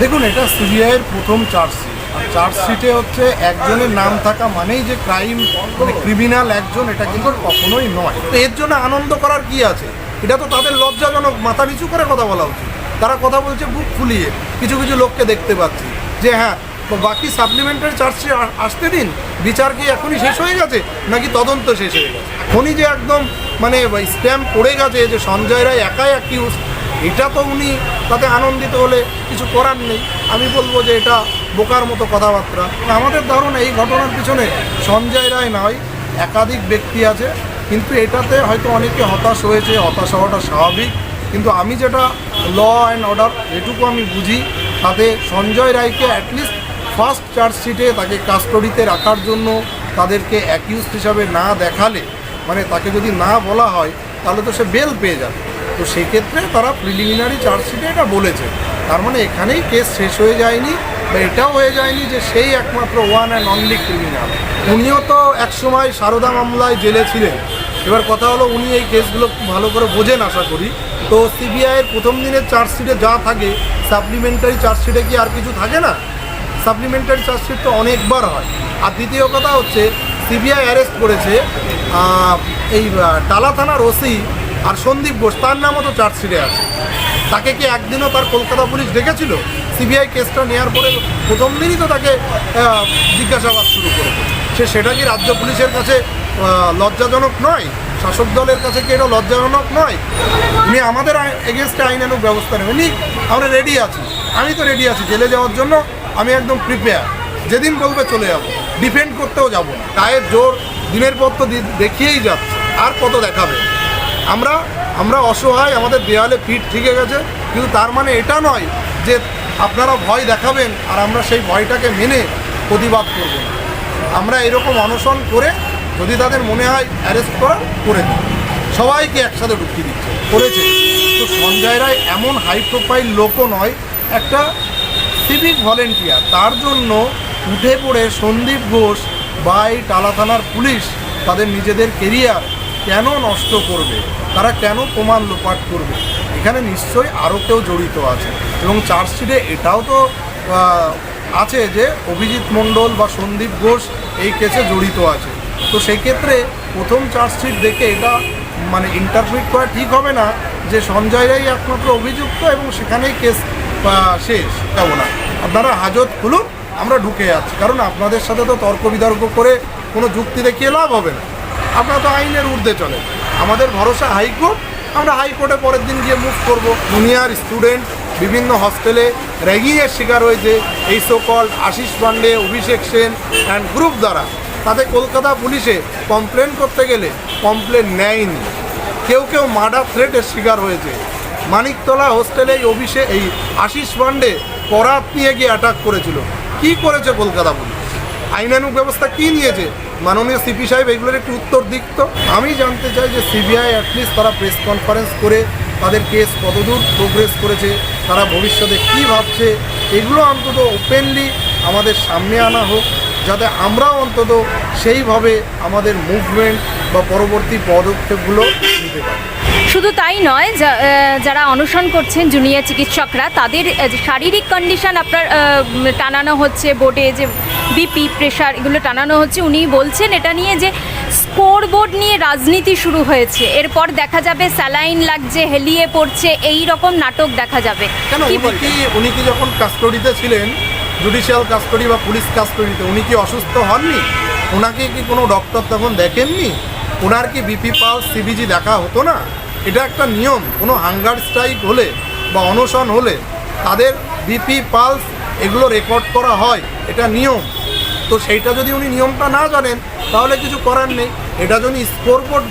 দেখুন, এটা সিবিআইয়ের প্রথম চার্জশিট। আর চার্জশিটে হচ্ছে একজনের নাম থাকা মানেই যে ক্রাইম মানে ক্রিমিনাল একজন, এটা কিন্তু কখনোই নয়। তো এর জন্য আনন্দ করার কি আছে? এটা তো তাদের লজ্জাজনক, মাথা নিচু করে কথা বলা উচিত। তারা কথা বলছে বুক ফুলিয়ে, কিছু কিছু লোককে দেখতে পাচ্ছি। যে হ্যাঁ বাকি সাপ্লিমেন্টারি চার্জশিট আসতে দিন, বিচার কি এখনই শেষ হয়ে গেছে, নাকি তদন্ত শেষ হয়ে গেছে? এখনই যে একদম মানে স্ট্যাম্প পড়ে গেছে যে সঞ্জয় রায় একাই অ্যাকিউজ এটা তো উনি তাতে আনন্দিত হলে কিছু করার নেই। আমি বলব যে এটা বোকার মতো কথাবার্তা। আমাদের ধারণা এই ঘটনার পিছনে সঞ্জয় রায় নয়, একাধিক ব্যক্তি আছে। কিন্তু এটাতে হয়তো অনেকে হতাশ হয়েছে, হতাশ হওয়াটা স্বাভাবিক। কিন্তু আমি যেটা ল অ্যান্ড অর্ডার এটুকু আমি বুঝি, তাতে সঞ্জয় রায়কে অ্যাটলিস্ট ফার্স্ট চার্জশিটে তাকে কাস্টডিতে রাখার জন্য তাদেরকে অ্যাকিউজ হিসাবে না দেখালে মানে তাকে যদি না বলা হয়, তাহলে তো সে বেল পেয়ে যাবে। তো সেক্ষেত্রে তারা প্রিলিমিনারি চার্জশিটে এটা বলেছে। তার মানে এখানেই কেস শেষ হয়ে যায়নি বা এটাও হয়ে যায়নি যে সেই একমাত্র ওয়ান অ্যান্ড অনলি ক্রিমিনাল উনিও তো একসময় সারদা মামলায় জেলে ছিলেন। এবার কথা হলো উনি এই কেসগুলো ভালো করে বোঝেন আশা করি। তো সিবিআইয়ের প্রথম দিনের চার্জশিটে যা থাকে সাপ্লিমেন্টারি চার্জশিটে কি আর কিছু থাকে না? সাপ্লিমেন্টারি চার্জশিট তো অনেকবার হয়। আর দ্বিতীয় কথা হচ্ছে সিবিআই অ্যারেস্ট করেছে এই টালা থানার ওসি আর সন্দীপ ঘোষ, তার নামও তো চার্জশিটে আছে। তাকে কি একদিনও তার কলকাতা পুলিশ ডেকেছিল সিবিআই কেসটা নেওয়ার পরে প্রথম দিনই তো তাকে জিজ্ঞাসাবাদ শুরু করেছে সে সেটা কি রাজ্য পুলিশের কাছে লজ্জাজনক নয়? শাসক দলের কাছে কি এটা লজ্জাজনক নয়? উনি আমাদের এগেনস্টে আইনানুক ব্যবস্থা নেবেন আমরা রেডি আছি। আমি তো রেডি আছি জেলে যাওয়ার জন্য। আমি একদম প্রিপেয়ার যেদিন বলবে চলে যাব। ডিফেন্ড করতেও যাব না। গায়ের জোর দিনের পর তো দেখিয়েই যাচ্ছে। আর কত দেখাবে? আমরা আমরা অসহায়, আমাদের দেওয়ালে পিঠ ঠিকে গেছে, কিন্তু তার মানে এটা নয় যে আপনারা ভয় দেখাবেন আর আমরা সেই ভয়টাকে মেনে প্রতিবাদ করব আমরা এরকম অনশন করে যদি তাদের মনে হয় অ্যারেস্ট করার, করে দিই। সবাইকে একসাথে ঢুকিয়ে দিচ্ছে। করেছে। তো সঞ্জয় রায় এমন হাই প্রোফাইল লোকও নয়, একটা সিভিক ভলেন্টিয়ার তার জন্য উঠে পড়ে সন্দীপ ঘোষ বা এই টালা থানার পুলিশ তাদের নিজেদের কেরিয়ার কেন নষ্ট করবে? তারা কেন প্রমাণ লোপাট করবে? এখানে নিশ্চয়ই আরও কেউ জড়িত আছে। এবং চার্জশিটে এটাও তো আছে যে অভিজিৎ মণ্ডল বা সন্দীপ ঘোষ এই কেসে জড়িত আছে। তো সেই ক্ষেত্রে প্রথম চার্জশিট দেখে এটা মানে ইন্টারপ্রিট করা ঠিক হবে না যে সঞ্জয় রায় একমাত্র অভিযুক্ত এবং সেখানেই কেস শেষ। যাব না। আপনারা হাজত খুলুন, আমরা ঢুকে যাচ্ছি। কারণ আপনাদের সাথে তো তর্ক বিতর্ক করে কোনো যুক্তি দেখিয়ে লাভ হবে না। আপনারা তো আইনের ঊর্ধ্বে চলে। আমাদের ভরসা হাইকোর্ট, আমরা হাইকোর্টে পরের দিন গিয়ে মুভ করব। জুনিয়র স্টুডেন্ট বিভিন্ন হস্টেলে র্যাগিংয়ের শিকার হয়েছে। এই সকল আশিস পান্ডে, অভিষেক সেন অ্যান্ড গ্রুপ দ্বারা। তাতে কলকাতা পুলিশে কমপ্লেন করতে গেলে কমপ্লেন নেয়নি। কেউ কেউ মার্ডার থ্রেটের শিকার হয়েছে। মানিকতলা হোস্টেলে এই অভিষেক এই আশিস পান্ডে করাত নিয়ে গিয়ে অ্যাটাক করেছিল। কি করেছে কলকাতা পুলিশ? আইনানুক ব্যবস্থা কি নিয়েছে মাননীয় সিপি সাহেব এগুলোর একটু উত্তর দিক তো। আমি জানতে চাই যে সিবিআই অ্যাটলিস্ট তারা প্রেস কনফারেন্স করে তাদের কেস কতদূর প্রোগ্রেস করেছে, তারা ভবিষ্যতে কি ভাবছে, এগুলো অন্তত ওপেনলি আমাদের সামনে আনা হোক, যাতে আমরা অন্তত সেইভাবে আমাদের মুভমেন্ট বা পরবর্তী পদক্ষেপগুলো নিতে পারি। শুধু তাই নয় যারা অনশন করছেন জুনিয়র চিকিৎসকরা তাদের শারীরিক কন্ডিশন আপনার টানানো হচ্ছে বোর্ডে যে বিপি প্রেশার এগুলো টানানো হচ্ছে উনি বলছেন এটা নিয়ে যে স্কোর বোর্ড নিয়ে রাজনীতি শুরু হয়েছে। এরপর দেখা যাবে স্যালাইন লাগছে হেলিয়ে পড়ছে এই রকম নাটক দেখা যাবে। কি উনি কি উনি কি যখন কাস্টডিতে ছিলেন জুডিশিয়াল কাস্টডি বা পুলিশ কাস্টডিতে উনি কি অসুস্থ হননি? ওনাকে কি কোনো ডক্টর তখন দেখেননি? ওনার কি বিপি পালস সিবিজি দেখা হতো না? এটা একটা নিয়ম। কোনো হাঙ্গার স্ট্রাইক হলে বা অনশন হলে তাদের বিপি, পালস এগুলো রেকর্ড করা হয়। এটা নিয়ম। তো সেইটা যদি উনি নিয়মটা না জানেন, তাহলে কিছু করার নেই। এটা যদি স্কোর বোর্ড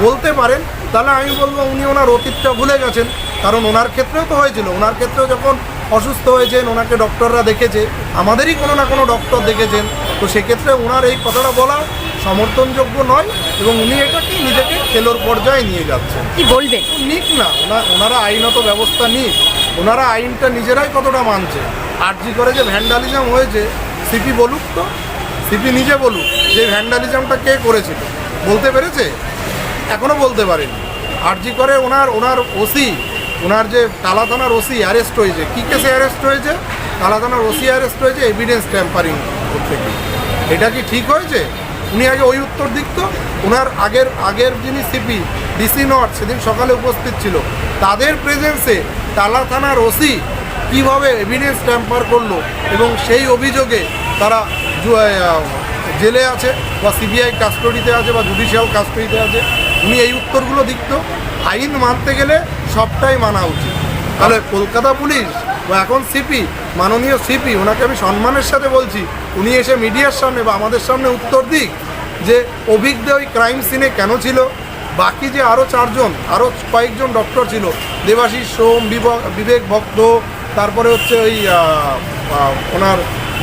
বলতে পারেন, তাহলে আমি বলব উনি ওনার অতীতটা ভুলে গেছেন। কারণ ওনার ক্ষেত্রেও তো হয়েছিল। ওনার ক্ষেত্রেও যখন অসুস্থ হয়েছেন, ওনাকে ডক্টররা দেখেছে, আমাদেরই কোনো না কোনো ডক্টর দেখেছেন। তো সেক্ষেত্রে ওনার এই কথাটা বলা সমর্থনযোগ্য নয় এবং উনি এটাকে নিজেকে খেলোর পর্যায়ে নিয়ে যাচ্ছেন। কি বলবেন? নিক না ওনা- ওনারা আইনত ব্যবস্থা নিক। ওনারা আইনটা নিজেরাই কতটা মানছে? আর্জি করে যে ভ্যান্ডালিজম হয়েছে সিপি বলুক তো সিপি নিজে বলুক যে ভ্যান্ডালিজমটা কে করেছিল। বলতে পেরেছে? এখনও বলতে পারেনি। আর্জি করে ওনার ওনার ওসি ওনার যে টালা থানার ওসি অ্যারেস্ট হয়েছে। কী কেসে অ্যারেস্ট হয়েছে? টালা থানার ওসি অ্যারেস্ট হয়েছে এভিডেন্স ট্যাম্পারিং থেকে এটা কি ঠিক হয়েছে? উনি আগে ওই উত্তর দিক তো ওনার আগের আগের যিনি সিপি, ডিসি নট সেদিন সকালে উপস্থিত ছিল। তাদের প্রেজেন্সে টালা থানার ওসি কীভাবে এভিডেন্স ট্যাম্পার করল এবং সেই অভিযোগে তারা জেলে আছে বা সিবিআই কাস্টডিতে আছে বা জুডিশিয়াল কাস্টডিতে আছে, উনি এই উত্তরগুলো দিত আইন মানতে গেলে সবটাই মানা উচিত। তাহলে কলকাতা পুলিশ বা এখন সিপি মাননীয় সিপি ওনাকে আমি সম্মানের সাথে বলছি উনি এসে মিডিয়ার সামনে বা আমাদের সামনে উত্তর দিক যে অভিজ্ঞ ওই ক্রাইম সিনে কেন ছিল? বাকি যে আরও চারজন আরও কয়েকজন ডক্টর ছিল, দেবাশিস সোম, বিব- বিবেক ভক্ত, তারপরে হচ্ছে ওই ওনার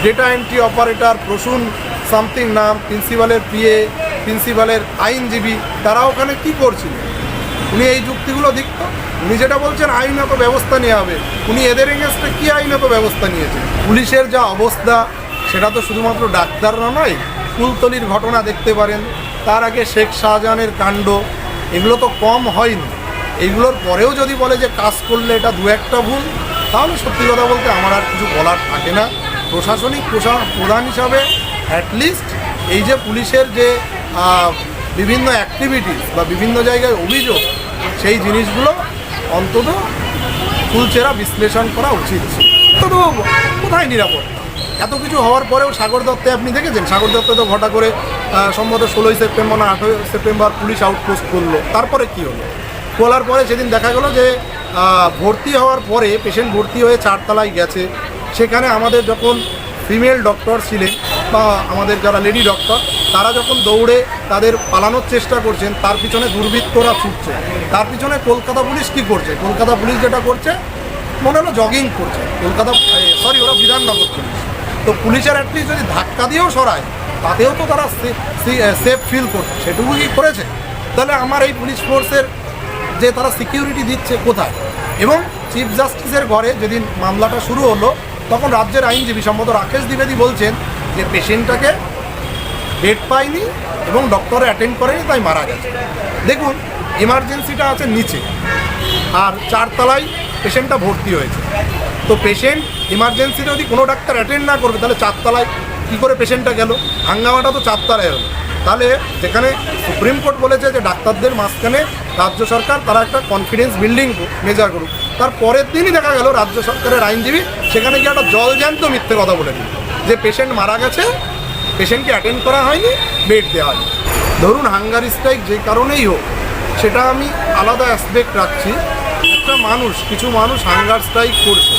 data entry operator Prasun something নাম, প্রিন্সিপালের পিএ প্রিন্সিপালের আইনজীবী, তারা ওখানে কি করছিল? উনি এই যুক্তিগুলো দিকত? উনি যেটা বলছেন, আইনত ব্যবস্থা নেওয়া হবে। উনি এদের এগেনস্টে কী আইনত ব্যবস্থা নিয়েছেন পুলিশের যা অবস্থা সেটা তো শুধুমাত্র ডাক্তাররা নয়, কুলতলির ঘটনা দেখতে পারেন। তার আগে শেখ শাহজাহানের কাণ্ড, এগুলো তো কম হয়নি। এইগুলোর পরেও যদি বলে যে কাজ করলে এটা দু একটা ভুল, তাহলে সত্যি কথা বলতে আমার আর কিছু বলার থাকে না। প্রশাসনিক প্রশা- প্রধান হিসাবে অ্যাটলিস্ট এই যে পুলিশের যে বিভিন্ন অ্যাক্টিভিটিস বা বিভিন্ন জায়গায় অভিযোগ, সেই জিনিসগুলো অন্তত ফুলচেরা বিশ্লেষণ করা উচিত। তো কোথায় নিরাপত্তা? এত কিছু হওয়ার পরেও সাগর দত্তে আপনি দেখেছেন? সাগর দত্ত তো ঘটা করে সম্ভবত ষোলোই সেপ্টেম্বর না আঠেরোই সেপ্টেম্বর পুলিশ আউটপোস্ট করল। তারপরে কি হলো? খোলার পরে সেদিন দেখা গেলো যে ভর্তি হওয়ার পরে পেশেন্ট ভর্তি হয়ে চারতলায় গেছে। সেখানে আমাদের যখন ফিমেল ডক্টর ছিলেন বা আমাদের যারা লেডি ডক্টর, তারা যখন দৌড়ে তাদের পালানোর চেষ্টা করছেন, তার পিছনে দুর্বৃত্তরা ছুটছে। তার পিছনে কলকাতা পুলিশ কি করছে? কলকাতা পুলিশ যেটা করছে, মনে হলো জগিং করছে। কলকাতা সরি ওরা বিধাননগর পুলিশ। তো পুলিশের অ্যাটলিস্ট যদি ধাক্কা দিয়েও সরায়, তাতেও তো তারা সেফ ফিল করছে সেটুকু কি করেছে। তাহলে আমার এই পুলিশ ফোর্সের যে তারা সিকিউরিটি দিচ্ছে কোথায়? এবং চিফ জাস্টিসের ঘরে যেদিন মামলাটা শুরু হলো, তখন রাজ্যের আইনজীবী সম্ভবত রাকেশ দ্বিবেদী বলছেন যে পেশেন্টটাকে ডেট পায়নি এবং ডক্টরে অ্যাটেন্ড করেনি, তাই মারা গেছে। দেখুন এমার্জেন্সিটা আছে নিচে, আর চারতলায় পেশেন্টটা ভর্তি হয়েছে। তো পেশেন্ট ইমার্জেন্সিতে যদি কোনো ডাক্তার অ্যাটেন্ড না করবে, তাহলে চারতলায় কী করে পেশেন্টটা গেল? হাঙ্গামাটা তো চারতলায় হলো তাহলে যেখানে সুপ্রিম কোর্ট বলেছে যে ডাক্তারদের মাঝখানে রাজ্য সরকার, তারা একটা কনফিডেন্স বিল্ডিং মেজার করুক। তার পরের দিনই দেখা গেল রাজ্য সরকারের আইনজীবী, সেখানে গিয়ে একটা জলজ্যান্ত মিথ্যে কথা বলে দিল। যে পেশেন্ট মারা গেছে পেশেন্টকে অ্যাটেন্ড করা হয়নি বেড দেওয়া হয়নি। ধরুন হাঙ্গার স্ট্রাইক যে কারণেই হোক, সেটা আমি আলাদা অ্যাসপেক্ট রাখছি। একটা মানুষ, কিছু মানুষ হাঙ্গার স্ট্রাইক করছে।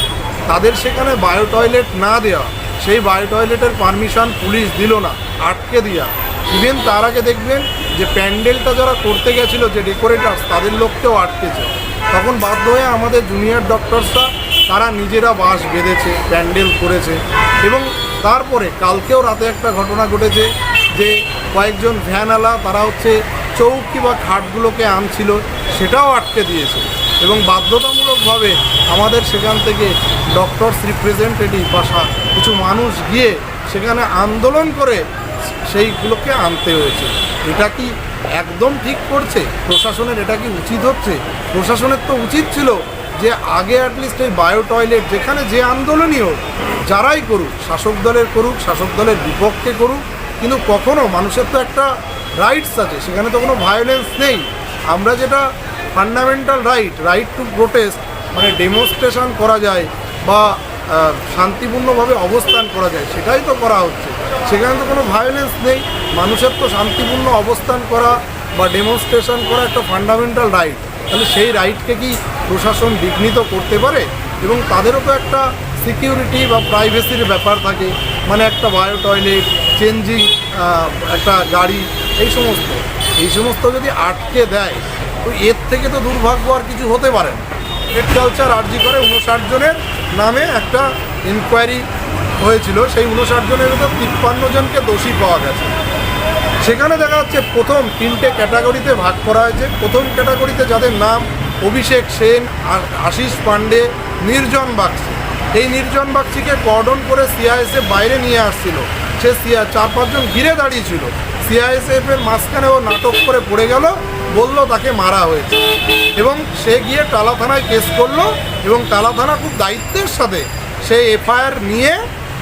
তাদের সেখানে বায়ো টয়লেট না দেওয়া সেই বায়ো টয়লেটের পারমিশন পুলিশ দিল না, আটকে দেওয়া ইভেন তার আগে দেখবেন যে প্যান্ডেলটা যারা করতে গেছিল, যে ডেকোরেটার্স তাদের লোককেও আটকেছে। তখন বাধ্য হয়ে আমাদের জুনিয়র ডক্টরসরা তারা নিজেরা বাঁশ বেঁধেছে, প্যান্ডেল করেছে এবং তারপরে কালকেও রাতে একটা ঘটনা ঘটেছে যে কয়েকজন ভ্যানওয়ালা, তারা হচ্ছে চৌকি বা খাটগুলোকে আনছিল, সেটাও আটকে দিয়েছে এবং বাধ্যতামূলকভাবে আমাদের সেখান থেকে ডক্টরস রিপ্রেজেন্টেটিভ বা কিছু মানুষ গিয়ে সেখানে আন্দোলন করে সেইগুলোকে আনতে হয়েছে। এটা কি একদম ঠিক করছে? প্রশাসনের এটা কি উচিত হচ্ছে? প্রশাসনের তো উচিত ছিল যে আগে অ্যাটলিস্ট এই বায়ো টয়লেট যেখানে যে আন্দোলনই হোক, যারাই করুক, শাসক দলের করুক, শাসক দলের বিপক্ষে করুক, কিন্তু কখনো মানুষের তো একটা রাইটস আছে, সেখানে তো কোনো ভায়োলেন্স নেই। আমরা যেটা fundamental right right to protest মানে ডেমনস্ট্রেশন করা যায় বা শান্তিপূর্ণভাবে অবস্থান করা যায়, সেটাই তো করা হচ্ছে। সেখানে তো কোনো ভায়োলেন্স নেই। মানুষের তো শান্তিপূর্ণ অবস্থান করা বা ডেমনস্ট্রেশন করা একটা ফান্ডামেন্টাল রাইট তাহলে সেই রাইটকে কি প্রশাসন বিঘ্নিত করতে পারে? এবং তাদেরও তো একটা সিকিউরিটি বা প্রাইভেসির ব্যাপার থাকে। মানে একটা বায়ো টয়লেট চেঞ্জিং একটা গাড়ি, এই সমস্ত। এই সমস্ত যদি আটকে দেয়, তো এর থেকে তো দুর্ভাগ্য আর কিছু হতে পারে না। পেট কালচার আর্জি করে উনষাট জনের নামে একটা ইনকোয়ারি হয়েছিল। সেই উনষাট জনের ভিতর তিপ্পান্ন জনকে দোষী পাওয়া গেছে। সেখানে দেখা যাচ্ছে প্রথম তিনটে ক্যাটাগরিতে ভাগ করা হয়েছে। প্রথম ক্যাটাগরিতে যাদের নাম অভিষেক সেন আশিস পাণ্ডে, নির্জন বাগচি। এই নির্জন বাগচিকে কর্ডন করে সিআইএসএফ বাইরে নিয়ে আসছিল। সে সিআ চার পাঁচজন ঘিরে দাঁড়িয়েছিল সিআইএসএফ এর মাঝখানে ও নাটক করে পড়ে গেল। বলল, তাকে মারা হয়েছে। এবং সে গিয়ে টালা থানায় কেস করল এবং টালা থানা খুব দায়িত্বের সাথে সে এফআইআর নিয়ে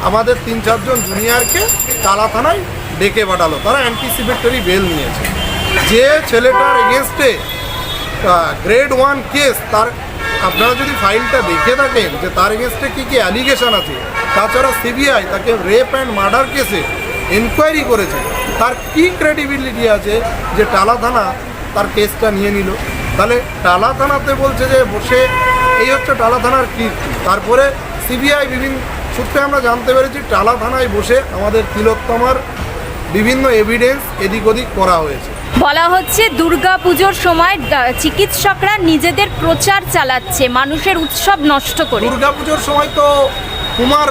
আমাদের তিন চারজন জুনিয়রকে টালা থানায় ডেকে পাঠালো। তারা অ্যান্টিসিপেটরি বেল নিয়েছে। যে ছেলেটার এগেনস্টে গ্রেড ওয়ান কেস তার আপনারা যদি ফাইলটা দেখে থাকেন যে তার এগেনস্টে কী কী অ্যালিগেশন আছে, তাছাড়া সিবিআই তাকে রেপ অ্যান্ড মার্ডার কেসে এনকোয়ারি করেছে, তার কি ক্রেডিবিলিটি আছে যে টালা থানা তার কেসটা নিয়ে নিল। তাহলে টালা থানাতে বলছে যে বসে এই হচ্ছে টালা থানার কীর্তি। তারপরে সিবিআই বিভিন্ন সূত্রে আমরা জানতে পেরেছি টালা থানায় বসে আমাদের তিলোত্তমার বিভিন্ন এভিডেন্স এদিক ওদিক করা হয়েছে। বলা হচ্ছে দুর্গা পুজোর সময় চিকিৎসকরা নিজেদের প্রচার চালাচ্ছে মানুষের উৎসব নষ্ট করে। দুর্গাপুজোর সময় তো কুমার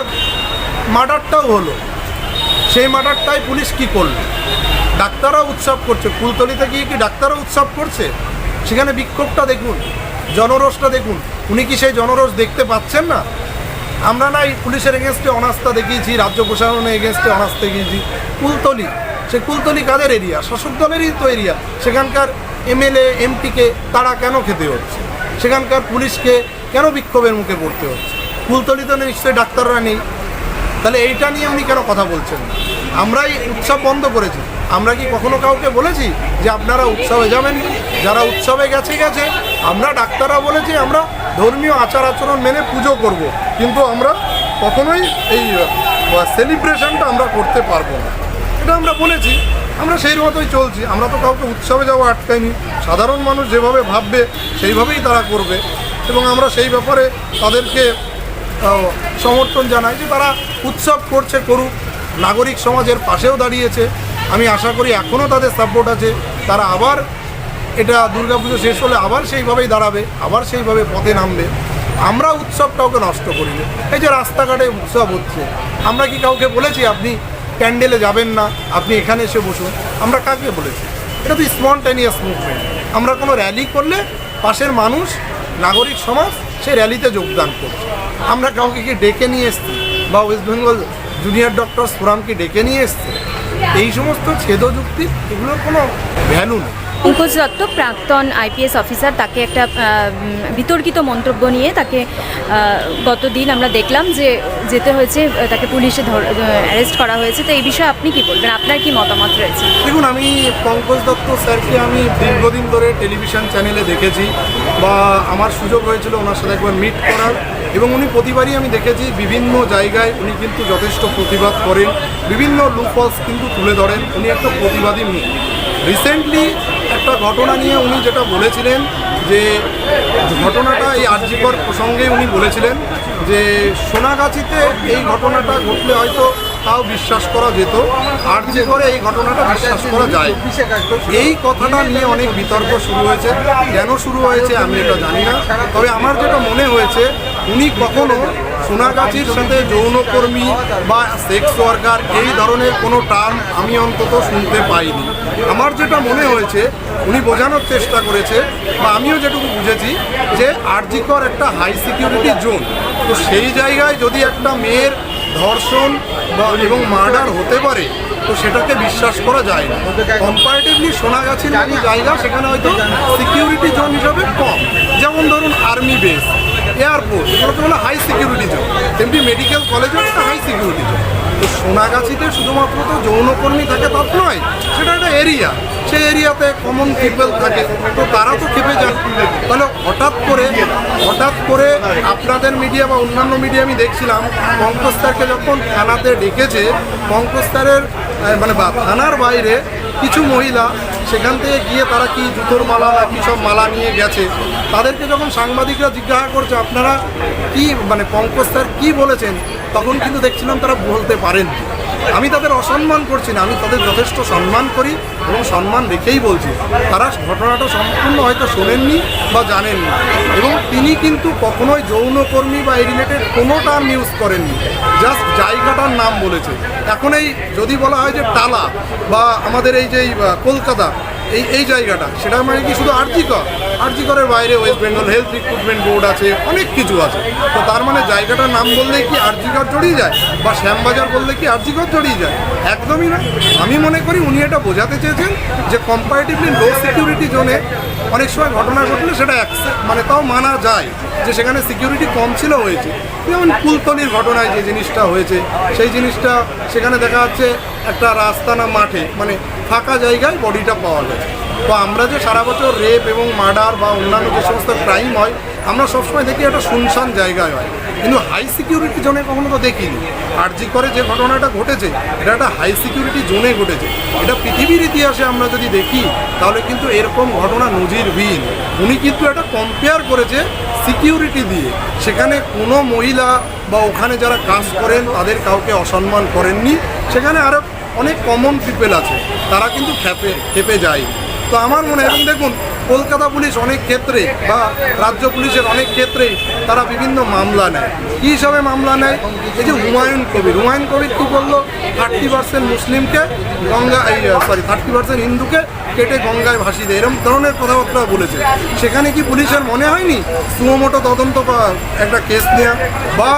মার্ডারটাও হলো। সেই মার্ডারটাই পুলিশ কি করল? ডাক্তাররা উৎসব করছে। কুলতলিতে গিয়ে কি ডাক্তাররা উৎসব করছে? সেখানে বিক্ষোভটা দেখুন, জনরোষটা দেখুন। উনি কি সেই জনরোষ দেখতে পাচ্ছেন না? আমরা নাই পুলিশের এগেনস্টে অনাস্থা দেখিয়েছি, রাজ্য প্রশাসনের এগেনস্টে অনাস্থা দেখিয়েছি। কুলতলি, সে কুলতলি কাদের এরিয়া? শাসক দলেরই তো এরিয়া। সেখানকার এমএলএ, এমপিকে তারা কেন খেতে হচ্ছে? সেখানকার পুলিশকে কেন বিক্ষোভের মুখে পড়তে হচ্ছে? কুলতলি কুলতলিতে নিশ্চয়ই ডাক্তাররা নেই। তাহলে এইটা নিয়ে উনি কেন কথা বলছেন আমরাই উৎসব বন্ধ করেছি। আমরা কি কখনো কাউকে বলেছি যে আপনারা উৎসবে যাবেন? যারা উৎসবে গেছে গেছে। আমরা ডাক্তাররা বলেছি, আমরা ধর্মীয় আচার আচরণ মেনে পুজো করব। কিন্তু আমরা কখনোই এই সেলিব্রেশনটা আমরা করতে পারব না। এটা আমরা বলেছি, আমরা সেই মতোই চলছি। আমরা তো কাউকে উৎসবে যাওয়া আটকাইনি। সাধারণ মানুষ যেভাবে ভাববে, সেইভাবেই তারা করবে। এবং আমরা সেই ব্যাপারে তাদেরকে সমর্থন জানাই যে তারা উৎসব করছে, করুক। নাগরিক সমাজের পাশেও দাঁড়িয়েছে। আমি আশা করি এখনও তাদের সাপোর্ট আছে। তারা আবার এটা দুর্গাপুজো শেষ হলে আবার সেইভাবেই দাঁড়াবে, আবার সেইভাবে পথে নামবে। আমরা উৎসব কাউকে নষ্ট করি এই যে রাস্তাঘাটে উৎসব হচ্ছে, আমরা কি কাউকে বলেছি আপনি প্যান্ডেলে যাবেন না, আপনি এখানে এসে বসুন? আমরা কাকে বলেছি? এটা তো স্পন্টেনিয়াস মুভমেন্ট আমরা কোনো র্যালি করলে পাশের মানুষ, নাগরিক সমাজ, সে র্যালিতে যোগদান করছে। আমরা কাউকে কি ডেকে নিয়ে এসছি? বা ওয়েস্ট বেঙ্গল জুনিয়র ডক্টর ফোরামকে ডেকে নিয়ে এসছে? এই সমস্ত ছেদযুক্তি এগুলোর কোনো ভ্যালু নেই। পঙ্কজ দত্ত প্রাক্তন আইপিএস অফিসার তাকে একটা বিতর্কিত মন্তব্য নিয়ে তাকে আহ, গতদিন আমরা দেখলাম যে যেতে হয়েছে তাকে পুলিশে অ্যারেস্ট করা হয়েছে। তো এই বিষয়ে আপনি কি বলবেন? আপনার কি মতামত রয়েছে? দেখুন আমি পঙ্কজ দত্ত স্যারকে আমি দীর্ঘদিন ধরে টেলিভিশন চ্যানেলে দেখেছি বা আমার সুযোগ হয়েছিল ওনার সাথে একবার মিট করার। এবং উনি প্রতিবারই আমি দেখেছি বিভিন্ন জায়গায় উনি কিন্তু যথেষ্ট প্রতিবাদ করেন। বিভিন্ন লুপলস কিন্তু তুলে ধরেন। উনি একটা প্রতিবাদী মুখ রিসেন্টলি একটা ঘটনা নিয়ে উনি যেটা বলেছিলেন যে, ঘটনাটা এই আর্যিকর প্রসঙ্গে উনি বলেছিলেন যে, সোনাগাছিতে এই ঘটনাটা ঘটলে হয়তো তাও বিশ্বাস করা যেত। আর যে করে এই ঘটনাটা বিশ্বাস করা যায়। এই কথাটা নিয়ে অনেক বিতর্ক শুরু হয়েছে। কেন শুরু হয়েছে আমি এটা জানি না। তবে আমার যেটা মনে হয়েছে উনি কখনো সোনাগাছির সাথে যৌনকর্মী বা সেক্স ওয়ার্কার এই ধরনের কোনো টার্ম আমি অন্তত শুনতে পাইনি। আমার যেটা মনে হয়েছে, উনি বোঝানোর চেষ্টা করেছে বা আমিও যেটুকু বুঝেছি যে আরজিকর একটা হাই সিকিউরিটি জোন তো সেই জায়গায় যদি একটা মেয়ের ধর্ষণ বা এবং মার্ডার হতে পারে, তো সেটাকে বিশ্বাস করা যায় না। কম্পারেটিভলি সোনাগাছির জায়গা, সেখানে হয়তো সিকিউরিটি জোন হিসাবে কম। যেমন ধরুন আর্মি বেস এয়ারপোর্ট এগুলোকে বলে হাই সিকিউরিটি জোন তেমনি মেডিকেল কলেজও একটা হাই সিকিউরিটি জোন তো সোনাগাছিতে শুধুমাত্র তো যৌনকর্মী থাকে, তা তো নয়, সেটা একটা এরিয়া সেই এরিয়াতে কমন পিপল থাকে। তো তারা তো খেপে যান। তাহলে হঠাৎ করে হঠাৎ করে আপনাদের মিডিয়া বা অন্যান্য মিডিয়া আমি দেখছিলাম, পঙ্কজ স্যারকে যখন থানাতে ডেকেছে, পঙ্কজ স্যারের মানে বা থানার বাইরে কিছু মহিলা সেখান থেকে গিয়ে তারা কি জুতোর মালা না কী সব মালা নিয়ে গেছে, তাদেরকে যখন সাংবাদিকরা জিজ্ঞাসা করছে, আপনারা কি মানে পঙ্কজ স্যার কী বলেছেন? তখন কিন্তু দেখছিলাম তারা বলতে পারেন আমি তাদের অসম্মান করছি না, আমি তাদের যথেষ্ট সম্মান করি এবং সম্মান রেখেই বলছি। তারা ঘটনাটা সম্পূর্ণ হয়তো শোনেননি বা জানেননি এবং তিনি কিন্তু কখনোই যৌনকর্মী বা এই রিলেটেড কোনো টার্ম ইউজ করেননি জাস্ট জায়গাটার নাম বলেছে। এখন এই যদি বলা হয় যে টালা বা আমাদের এই যে কলকাতা, এই এই জায়গাটা, সেটা মানে কি শুধু আর্থিক আরজি করের বাইরে West Bengal health recruitment board আছে, অনেক কিছু আছে। তো তার মানে জায়গাটার নাম বললেই কি আরজিকর জড়িয়ে যায়? বা শ্যামবাজার বললে কি আরজিকর জড়িয়ে যায়? একদমই না। আমি মনে করি উনি এটা বোঝাতে চেয়েছেন যে কম্পারেটিভলি লো সিকিউরিটি জোনে অনেক সময় ঘটনা ঘটলে সেটা মানে তাও মানা যায় যে সেখানে সিকিউরিটি কম ছিল হয়েছে। যেমন কুলতলির ঘটনায় যে জিনিসটা হয়েছে, সেই জিনিসটা সেখানে দেখা যাচ্ছে একটা রাস্তা না মাঠে মানে ফাঁকা জায়গায় বডিটা পাওয়া গেছে তো আমরা যে সারা বছর রেপ এবং মার্ডার বা অন্যান্য যে সমস্ত ক্রাইম হয়, আমরা সবসময় দেখি একটা শুনশান জায়গায় হয়। কিন্তু হাই সিকিউরিটি জোনে কখনো তো দেখিনি। আর জি করে যে ঘটনাটা ঘটেছে, এটা একটা হাই সিকিউরিটি জোনে ঘটেছে। এটা পৃথিবীর ইতিহাসে আমরা যদি দেখি, তাহলে কিন্তু এরকম ঘটনা নজিরবিহীন। উনি কিন্তু এটা কম্পেয়ার করেছে সিকিউরিটি দিয়ে। সেখানে কোনো মহিলা বা ওখানে যারা কাজ করেন, তাদের কাউকে অসম্মান করেননি। সেখানে আরও অনেক কমন পিপল আছে, তারা কিন্তু খেপে খেপে যায়। তো আমার মনে হয়, এবং দেখুন, কলকাতা পুলিশ অনেক ক্ষেত্রে বা রাজ্য পুলিশের অনেক ক্ষেত্রেই তারা বিভিন্ন মামলা নেয়। কী হিসাবে মামলা নেয়? এই যে হুমায়ুন কবির। হুমায়ুন কবির কী বলল? থার্টি পার্সেন্ট মুসলিমকে গঙ্গা, এই সরি থার্টি পার্সেন্ট হিন্দুকে কেটে গঙ্গায় ভাসিয়ে দেয়। এরকম ধরনের কথাবার্তা বলেছে। সেখানে কি পুলিশের মনে হয়নি? সুমোটো তদন্ত বা একটা কেস নেওয়া বা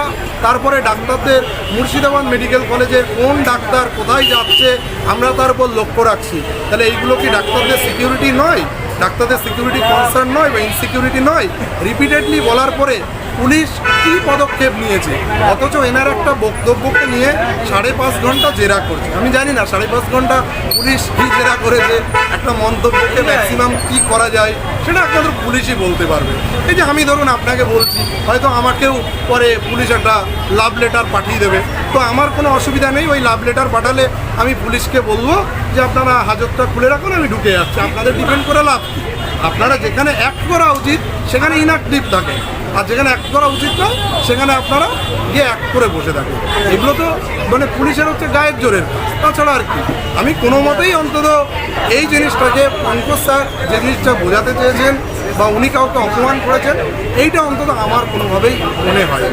তারপরে ডাক্তারদের মুর্শিদাবাদ মেডিকেল কলেজের কোন ডাক্তার কোথায় যাচ্ছে, আমরা তার উপর লক্ষ্য রাখছি। তাহলে এইগুলো কি ডাক্তারদের সিকিউরিটি নয়? ডাক্তারদের সিকিউরিটি কনসার্ন নয় বা ইনসিকিউরিটি নয়? রিপিটেডলি বলার পরে পুলিশ কী পদক্ষেপ নিয়েছে? অথচ এনার একটা বক্তব্যকে নিয়ে সাড়ে পাঁচ ঘণ্টা জেরা করছে। আমি জানি না, সাড়ে পাঁচ ঘণ্টা পুলিশ কী জেরা করেছে, একটা মন্তব্যকে ম্যাক্সিমাম কী করা যায়, সেটা একমাত্র পুলিশই বলতে পারবে। এই যে আমি ধরুন আপনাকে বলছি, হয়তো আমাকেও পরে পুলিশ একটা লাভ লেটার পাঠিয়ে দেবে। তো আমার কোনো অসুবিধা নেই, ওই লাভ লেটার পাঠালে আমি পুলিশকে বলব যে আপনারা হাজতটা খুলে রাখুন, আমি ঢুকে যাচ্ছি। আপনাদের ডিপেন্ড করে লাভ আপনারা যেখানে অ্যাক্ট করা উচিত, সেখানে ইনঅ্যাক্টিভ থাকে আর যেখানে অ্যাক্ট করা উচিত নয় সেখানে আপনারা গিয়ে অ্যাক্ট করে বসে থাকেন। এগুলো তো মানে পুলিশের হচ্ছে গায়ের জোরের তাছাড়া আর কি, আমি কোনো মতেই অন্তত এই জিনিসটাকে পঙ্কজ স্যার যে জিনিসটা বোঝাতে চেয়েছেন বা উনি কাউকে অপমান করেছেন, এইটা অন্তত আমার কোনোভাবেই মনে হয়